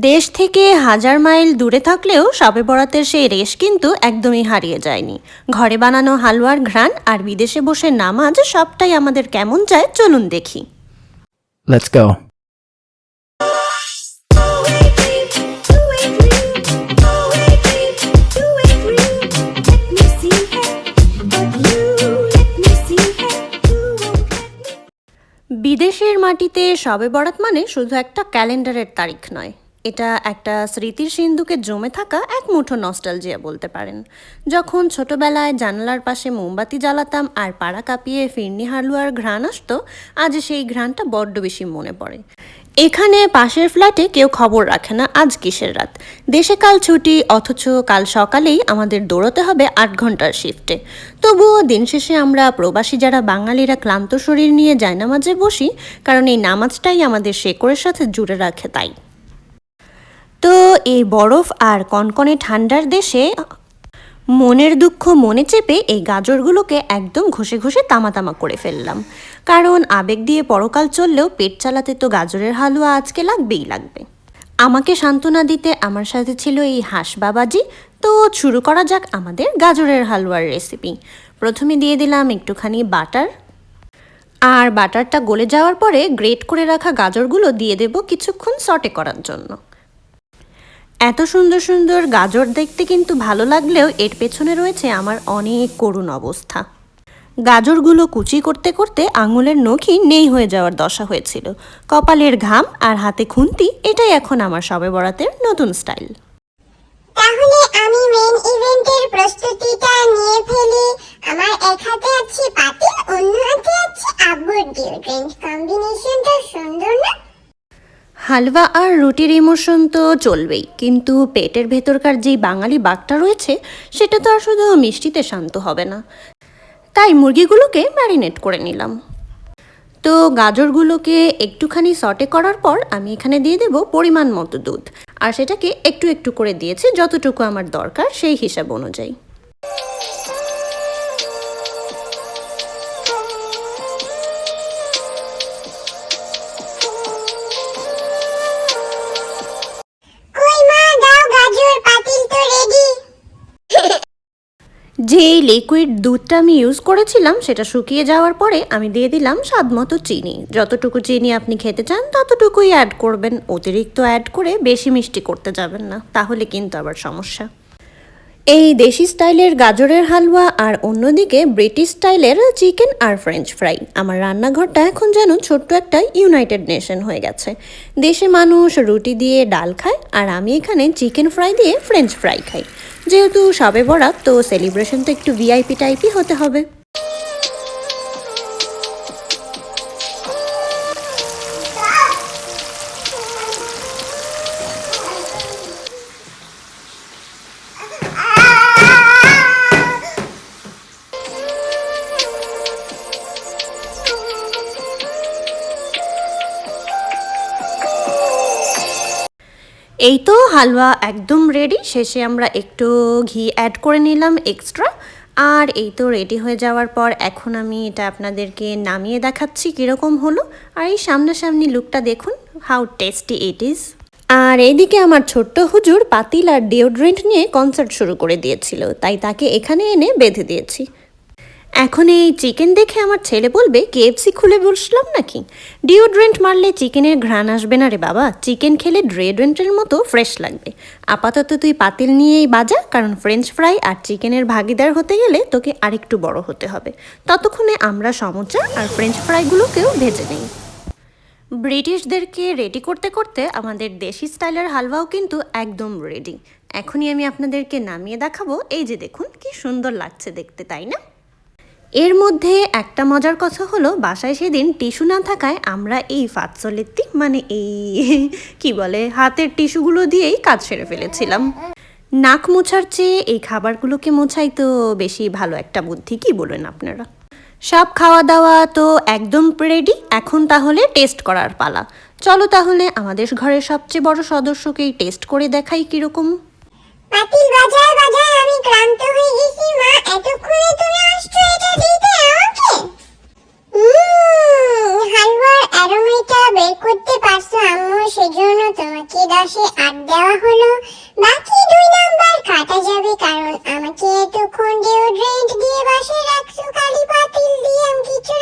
দেশ থেকে হাজার মাইল দূরে থাকলেও সবে বরাতের সেই রেশ কিন্তু একদমই হারিয়ে যায়নি। ঘরে বানানো হালুয়ার ঘ্রাণ আর বিদেশে বসে নামাজ সবটাই আমাদের কেমন যায় চলুন দেখি। Let's go. বিদেশের মাটিতে সবে বরাত মানে শুধু একটা ক্যালেন্ডারের তারিখ নয়। এটা একটা স্মৃতির সিন্ধুকে জমে থাকা এক মুঠো নস্টালজিয়া বলতে পারেন। যখন ছোটবেলায় জানালার পাশে মোমবাতি জ্বালাতাম আর পাড়া কাঁপিয়ে ফিরনি হালুয়ার ঘ্রাণ আসতো, আজ সেই ঘ্রাণটা বড্ড বেশি মনে পড়ে। এখানে পাশের ফ্ল্যাটে কেউ খবর রাখে না আজ কিসের রাত। দেশে কাল ছুটি, অথচ কাল সকালেই আমাদের দৌড়তে হবে আট ঘণ্টার শিফটে তবুও দিন শেষে আমরা প্রবাসী যারা বাঙালিরা ক্লান্ত শরীর নিয়ে জায়নামাজে বসি, কারণ এই নামাজটাই আমাদের শেকড়ের সাথে জুড়ে রাখে তাই। তো এই বরফ আর কনকনে ঠান্ডার দেশে মনের দুঃখ মনে চেপে এই গাজরগুলোকে একদম ঘষে ঘষে তামা তামা করে ফেললাম। কারণ আবেগ দিয়ে পরকাল চললেও পেট চালাতে তো গাজরের হালুয়া আজকে লাগবেই লাগবে। আমাকে সান্ত্বনা দিতে আমার সাথে ছিল এই হাঁস বাবাজি। তো শুরু করা যাক আমাদের গাজরের হালুয়ার রেসিপি প্রথমে দিয়ে দিলাম একটুখানি বাটার। আর বাটারটা গলে যাওয়ার পরে গ্রেট করে রাখা গাজরগুলো দিয়ে দেব কিছুক্ষণ সটে করার জন্য। এত সুন্দর সুন্দর গাজর দেখতে কিন্তু ভালো লাগলেও এর পেছনে রয়েছে আমার অনেক করুণ অবস্থা। গাজরগুলো কুচি করতে করতে আঙুলের নখি নেই হয়ে যাওয়ার দশা হয়েছিল। কপালের ঘাম আর হাতে খুন্তি, এটাই এখন আমার সবে বরাতের নতুন স্টাইল। তাহলে আমি মেন ইভেন্টের প্রস্তুতিটা নিয়ে ফেলি। আমার এক হাতে আছে পাতিল, অন্য হাতে আছে ডিওড্রেন্ট কম্বিনেশনটা সুন্দর না? হালুয়া আর রুটির ইমোশন তো চলবেই, কিন্তু পেটের ভেতরকার যেই বাঙালি বাঘটা রয়েছে, সেটা তো আর শুধু মিষ্টিতে শান্ত হবে না। তাই মুরগিগুলোকে ম্যারিনেট করে নিলাম। তো গাজরগুলোকে একটুখানি সটে করার পর আমি এখানে দিয়ে দেব পরিমাণ মতো দুধ, আর সেটাকে একটু একটু করে দিয়েছি যতটুকু আমার দরকার সেই হিসাব অনুযায়ী। যে এই লিকুইড দুধটা আমি ইউজ করেছিলাম, সেটা শুকিয়ে যাওয়ার পরে আমি দিয়ে দিলাম স্বাদ মতো চিনি। যতটুকু চিনি আপনি খেতে চান, ততটুকুই অ্যাড করবেন। অতিরিক্ত অ্যাড করে বেশি মিষ্টি করতে যাবেন না, তাহলে কিন্তু আবার সমস্যা। এই দেশি স্টাইলের গাজরের হালুয়া আর অন্যদিকে ব্রিটিশ স্টাইলের চিকেন আর ফ্রেঞ্চ ফ্রাই। আমার রান্নাঘরটা এখন যেন ছোট্ট একটা ইউনাইটেড নেশন হয়ে গেছে। দেশে মানুষ রুটি দিয়ে ডাল খায় আর আমি এখানে চিকেন ফ্রাই দিয়ে ফ্রেঞ্চ ফ্রাই খাই। যেহেতু সবে বরাত তো সেলিব্রেশন তো একটু ভিআইপি টাইপই হতে হবে। এই তো হালুয়া একদম রেডি শেষে আমরা একটু ঘি অ্যাড করে নিলাম এক্সট্রা আর এই তো রেডি হয়ে যাওয়ার পর এখন আমি এটা আপনাদেরকে নামিয়ে দেখাচ্ছি কীরকম হলো, আর এই সামনাসামনি লুকটা দেখুন হাউ টেস্টি ইট ইজ আর এইদিকে আমার ছোট্ট হুজুর পাতিল আর ডিওড্রেন্ট নিয়ে কনসার্ট শুরু করে দিয়েছিল, তাই তাকে এখানে এনে বেঁধে দিয়েছি। এখন এই চিকেন দেখে আমার ছেলে বলবে, কেএফসি খুলে বসলাম নাকি? ডিওড্রেন্ট মারলে চিকেনের ঘ্রাণ আসবে না রে বাবা। চিকেন খেলে ডিওড্রেন্টের মতো ফ্রেশ লাগবে। আপাতত তুই পাতিল নিয়েই বাজা, কারণ ফ্রেঞ্চ ফ্রাই আর চিকেনের ভাগিদার হতে গেলে তোকে আরেকটু বড় হতে হবে। ততক্ষণে আমরা সমোচা আর ফ্রেঞ্চ ফ্রাইগুলোকেও ভেজে নিই। ব্রিটিশদেরকে রেডি করতে করতে আমাদের দেশি স্টাইলের হালুয়াও কিন্তু একদম রেডি এখনই আমি আপনাদেরকে নামিয়ে দেখাবো। এই যে দেখুন, কি সুন্দর লাগছে দেখতে, তাই না? এর মধ্যে একটা মজার কথা হলো, বাসায় সেদিন টিস্যু না থাকায় আমরা এই ফাৎসলেত্তি মানে এই কি বলে, হাতের টিস্যুগুলো দিয়েই কাজ সেরে ফেলেছিলাম। নাক মোছার চেয়ে এই খাবারগুলোকে মোছাই তো বেশি ভালো একটা বুদ্ধি, কি বলেন আপনারা? সব খাওয়া দাওয়া তো একদম রেডি এখন তাহলে টেস্ট করার পালা। চলো তাহলে আমাদের ঘরের সবচেয়ে বড় সদস্যকেই টেস্ট করে দেখাই কীরকম। দশে আট দেওয়া হলো। বাকি দুই নাম্বার কাটা যাবে কারণ আমাকে এতক্ষণ ডিওড্রেন্ট দিয়ে বাসে রাখছো খালি পাতিল দিয়ে আমি কিছু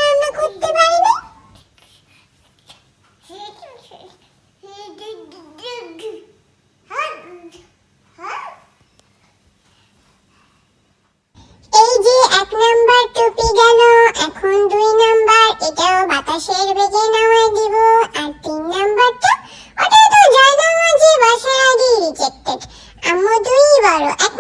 বারো এক